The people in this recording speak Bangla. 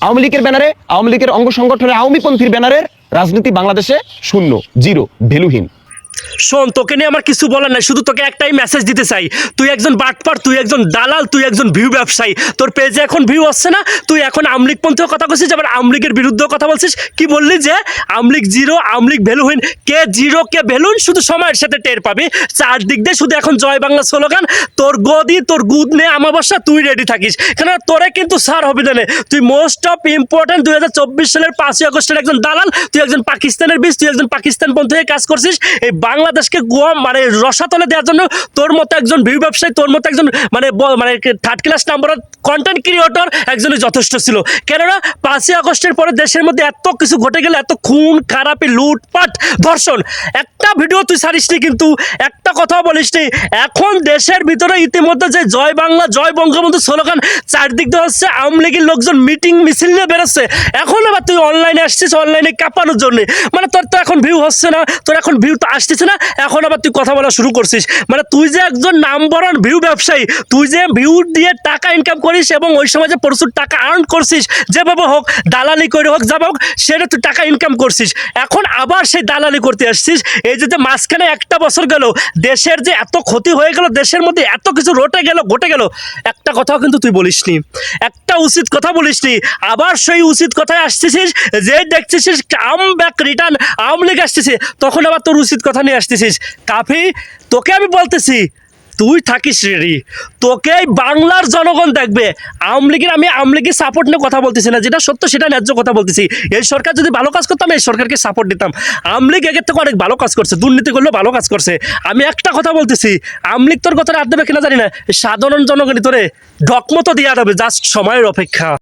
আওয়ামী লীগের ব্যানারে আওয়ামী লীগের অঙ্গ সংগঠনের আওয়ামীপন্থীর ব্যানারের রাজনীতি বাংলাদেশে শূন্য জিরো ভ্যালুহীন শোন, তোকে নিয়ে আমার কিছু বলার নাই, শুধু তোকে একটাই মেসেজ দিতে চাই। তুই একজন বাটপার, তুই একজন দালাল, তুই একজন ভিউ ব্যবসায়ী। তোর পেজে এখন ভিউ আসছে না, তুই এখন আমলিগ পন্থীয় কথা বলছিস, আবার আমলিগের বিরুদ্ধেও কথা বলছিস। কি বললি যে, আমলিগ জিরো, আমলিগ ভ্যালুহীন, কে জিরো, কে ভ্যালুন শুধু সময়ের সাথে টের পাবি। চারদিক দিয়ে শুধু এখন জয় বাংলা স্লোগান, তোর গদি, তোর গুদ নে আমাবস্যা, তুই রেডি থাকিস। কেন তোরে কিন্তু স্যার হবে না তুই মোস্ট অফ ইম্পর্টেন্ট দুই হাজার চব্বিশ সালের পাঁচই আগস্টের একজন দালাল, তুই একজন পাকিস্তানের বীজ তুই একজন পাকিস্তান পন্থী কাজ করছিস, এই বাংলাদেশকে গোয়া মানে রসাতলে দেওয়ার জন্য তোর মতো একজন ভিউ ব্যবসায়ী, তোর মতো একজন মানে মানে third class number content creator একজনই যথেষ্ট ছিল। কেননা পাঁচই আগস্টের পরে দেশের মধ্যে এত কিছু ঘটে গেলে, এত খুন, খারাপি, লুটপাট, ধর্ষণ। একটা ভিডিও তুই ছাড়িসনি কিন্তু, একটা কথাও বলিসনি। এখন দেশের ভিতরে ইতিমধ্যে যে জয় বাংলা, জয় বঙ্গবন্ধু স্লোগান চারদিক দিয়ে হচ্ছে আওয়ামী লীগের লোকজন মিটিং, মিছিল নিয়ে বেরোচ্ছে। এখন আবার তুই অনলাইনে আসছিস অনলাইনে কাঁপানোর জন্য। মানে তোর তো এখন ভিউ হচ্ছে না, তোর এখন ভিউ তো আসতেছে না, এখন আবার তুই কথা বলা শুরু করছিস। মানে তুই যে একজন নাম্বার ওয়ান ভিউ ব্যবসায়ী, তুই যে ভিউ দিয়ে টাকা ইনকাম করিস এবং ওই সময় যে প্রচুর টাকা আর্ন করছিস, যেভাবে হোক, দালালি করে হোক, যাবে হোক, সেটা তুই টাকা ইনকাম করছিস। এখন আবার সেই দালালি করতে আসছিস। এই যে যে মাঝখানে একটা বছর গেল, দেশের যে এত ক্ষতি হয়ে গেল, দেশের মধ্যে এত কিছু রটে গেল, ঘটে গেল, একটা কথাও কিন্তু তুই বলিসনি একটা উচিত কথা বলিসনি আবার সেই উচিত কথায় আসতেছিস যে দেখতেছিস আম ব্যাক রিটার্ন আওয়ামী লীগ আসতেছে, তখন আবার তোর উচিত কথা নিয়ে আসতেছিস। কাফি, তোকে আমি বলতেছি, তুই থাকিস রেডি তোকে বাংলার জনগণ দেখবে। আওয়ামী লীগের আমি আওয়ামী লীগের সাপোর্ট নিয়ে কথা বলতেছি না। যেটা সত্য, সেটা ন্যায্য কথা বলতেছি। এই সরকার যদি ভালো কাজ করতাম এই সরকারকে সাপোর্ট দিতাম। আওয়ামী লীগ একের থেকে অনেক ভালো কাজ করছে। দুর্নীতি করলেও ভালো কাজ করছে। আমি একটা কথা বলতেছি, আওয়ামী লীগ তোর কথা রাত দেবে কিনা জানি না। সাধারণ জনগণই তোরে ডকমতো দিয়া দেবে জাস্ট সময়ের অপেক্ষা।